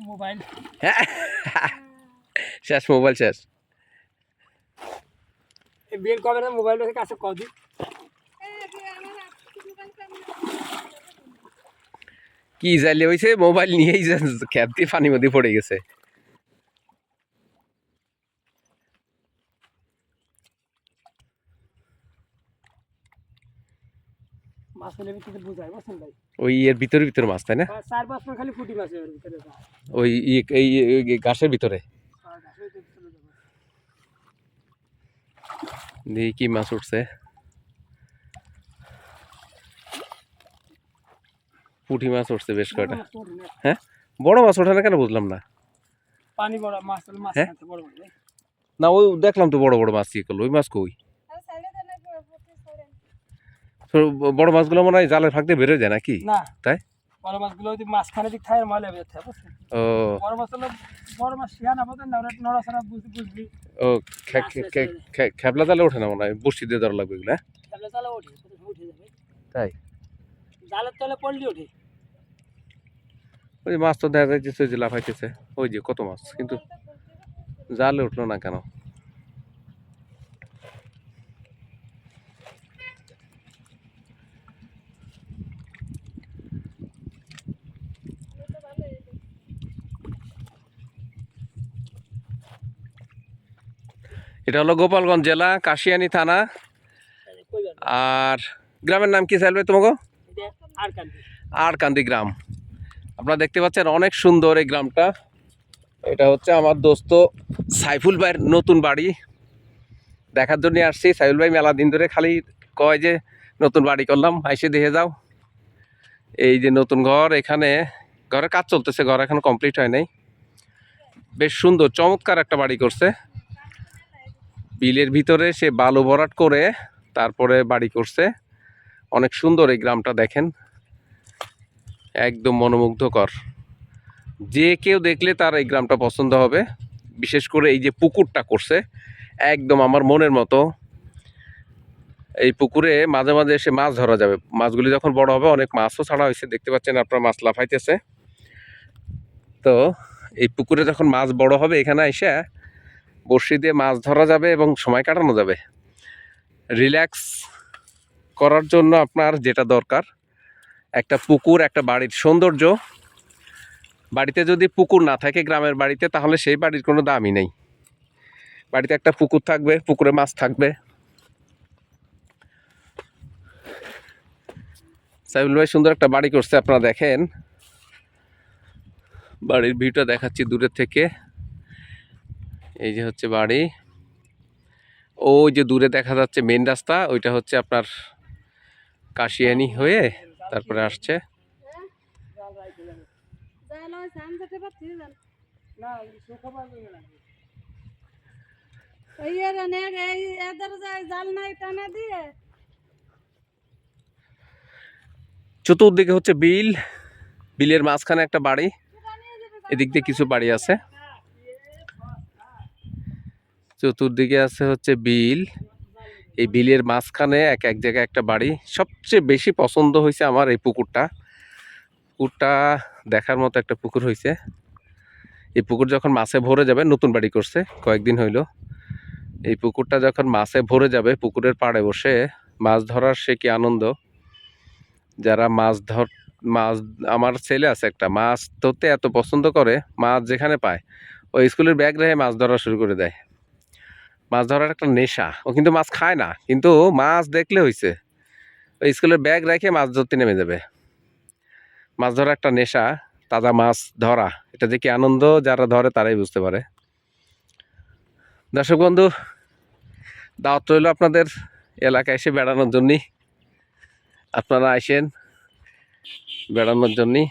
Mobile. শেষ mobile শেষ। বিয়ের কবে না মোবাইল থেকে কাছে কদি কি জাইলে হয়েছে মোবাইল নিয়েই দিয়ে পানির মধ্যে পড়ে গেছে। মাছ ফেলে ভিতরে বুঝাই বুঝছেন ভাই? ওই এর ভিতরে ভিতরে মাছ তাই না? চার পাঁচ খালি মাছ এর ভিতরে ওই ই- এই ঘাসের ভিতরে। দেখি কি মাছ উঠছে। পুঁটি মাছ উঠছে বেশ কয়টা। হ্যাঁ? বড় মাছ ওঠে না কেন বুঝলাম না? পানি বড় মাছ মাছ হ্যাঁ? বড় না ওই দেখলাম তো বড় বড় মাছ ইয়ে করল ওই মাছ কই? বড় মাছগুলো মনে হয় জালের ফাঁক দিয়ে বেরোয় যায় নাকি? না। তাই? বড় মাছগুলো যদি মাঝখানে দিক থাকে ও। বড় মাছ হলো বড় মাছ শিয়া না বোধ নড়াচড়া বুঝবি। ও খে- খে- খে- খে- জালে ওঠে না মনে হয়? বসি দিয়ে ধরা লাগবে এগুলো হ্যাঁ? তাহলে তাহলে ওঠে উঠে যাবে। তাই? জালের তলে পড়লি ওঠে। ওই মাছ তো দেখা যাচ্ছে লাফাইতেছে। ওই যে কত মাছ কিন্তু জালে উঠল না কেন? এটা হলো গোপালগঞ্জ জেলা, কাশিয়ানি থানা। আর গ্রামের নাম কি চাইবে তোমাকে? আর কান্দি আর কান্দি গ্রাম। আপনারা দেখতে পাচ্ছেন অনেক সুন্দর এই গ্রামটা। এটা হচ্ছে আমার দোস্ত সাইফুল ভাইয়ের নতুন বাড়ি। দেখার জন্য আসছি। সাইফুল ভাই মেলা দিন ধরে খালি কয় যে, নতুন বাড়ি করলাম। আইসে দেখে যাও। এই যে নতুন ঘর, এখানে ঘরে কাজ চলতেছে। ঘর এখন কমপ্লিট হয় নাই। বেশ সুন্দর, চমৎকার একটা বাড়ি করছে। বিলের ভিতরে সে বালু ভরাট করে তারপরে বাড়ি করছে। অনেক সুন্দর এই গ্রামটা দেখেন। একদম মনোমুগ্ধকর। যে কেউ দেখলে তার এই গ্রামটা পছন্দ হবে। বিশেষ করে এই যে পুকুরটা করছে, একদম আমার মনের মতো। এই পুকুরে মাঝে মাঝে এসে মাছ ধরা যাবে। মাছগুলি যখন বড় হবে, অনেক মাছও ছাড়া হয়েছে। দেখতে পাচ্ছেন আপনার মাছ লাফাইতেছে। তো এই পুকুরে যখন মাছ বড় হবে, এখানে এসে বড়শি দিয়ে মাছ ধরা যাবে এবং সময় কাটানো যাবে। রিল্যাক্স করার জন্য আপনার যেটা দরকার, একটা পুকুর, একটা বাড়ির সৌন্দর্য। বাড়িতে যদি পুকুর না থাকে গ্রামের বাড়িতে, তাহলে সেই বাড়ির কোনো দামই নেই। বাড়িতে একটা পুকুর থাকবে, পুকুরে মাছ থাকবে। সাইবুল ভাই সুন্দর একটা বাড়ি করছে, আপনারা দেখেন। বাড়ির ভিউটা দেখাচ্ছি দূরের থেকে। এই যে হচ্ছে বাড়ি। ওই যে দূরে দেখা যাচ্ছে মেন রাস্তা, ওইটা হচ্ছে আপনার কাশিয়ানি হয়ে তারপরে আসছে। চতুর্দিকে হচ্ছে বিল, বিলের মাঝখানে একটা বাড়ি, এদিক দিয়ে কিছু বাড়ি আছে। চতুর্দিকে আছে হচ্ছে বিল। এই বিলের মাঝখানে এক এক জায়গায় একটা বাড়ি। সবচেয়ে বেশি পছন্দ হয়েছে আমার এই পুকুরটা। পুকুরটা দেখার মতো একটা পুকুর হয়েছে। এই পুকুর যখন মাছে ভরে যাবে, নতুন বাড়ি করছে, কয়েকদিন হইল। এই পুকুরটা যখন মাছে ভরে যাবে, পুকুরের পাড়ে বসে মাছ ধরার সে কি আনন্দ? যারা মাছ ধর, মাছ, আমার ছেলে আছে একটা, মাছ ধরতে এত পছন্দ করে, মাছ যেখানে পায়, ওই স্কুলের ব্যাগ রেখে মাছ ধরা শুরু করে দেয়। মাছ ধরার একটা নেশা। ও কিন্তু মাছ খায় না, কিন্তু মাছ দেখলে হয়েছে ওই স্কুলের ব্যাগ রেখে মাছ ধরতে নেমে যাবে। মাছ ধরা একটা নেশা, তাজা মাছ ধরা, এটা কি আনন্দ যারা ধরে তারাই বুঝতে পারে। দর্শক বন্ধু, দাওয়াত রইল আপনাদের এলাকায় এসে বেড়ানোর জন্যই। আপনারা আসেন বেড়ানোর জন্যই।